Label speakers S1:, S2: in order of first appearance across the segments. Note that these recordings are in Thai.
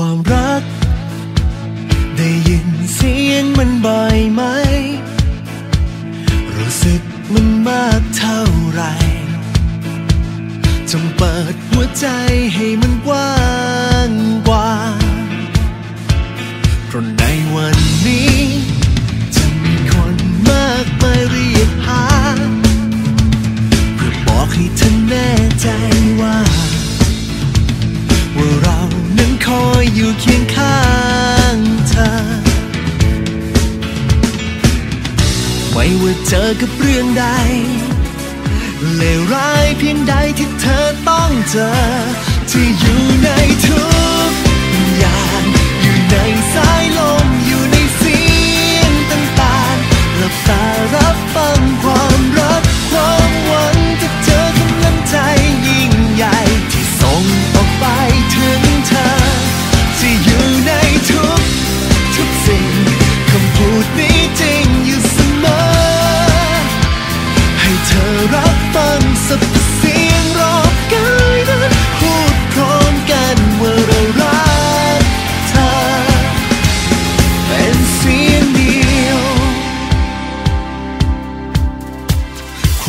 S1: ความรัก ได้ยินเสียงมันบ่อยไหม รู้สึกมันมากเท่าไรจงเปิดหัวใจให้มันกว้างกว่าเพราะในวันนี้ กับเรื่องใด เลวร้ายเพียงใดที่เธอต้องเจอ ที่อยู่ในทุก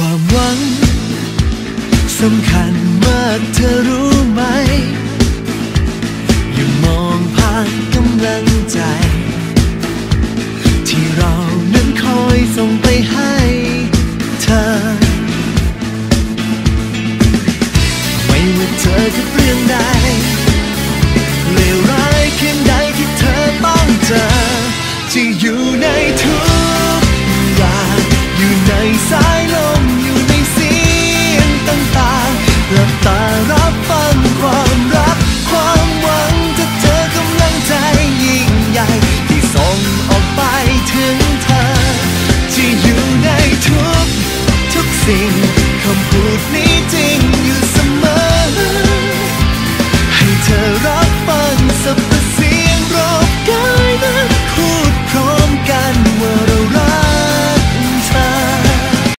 S1: ความหวังสำคัญมากเธอรู้ไหม อย่ามองผ่านกำลังใจ ที่เรานั้นคอยส่งไปให้เธอ ไม่ว่าเจอกับเรื่องใด สิ่งคำพูดนี้จริง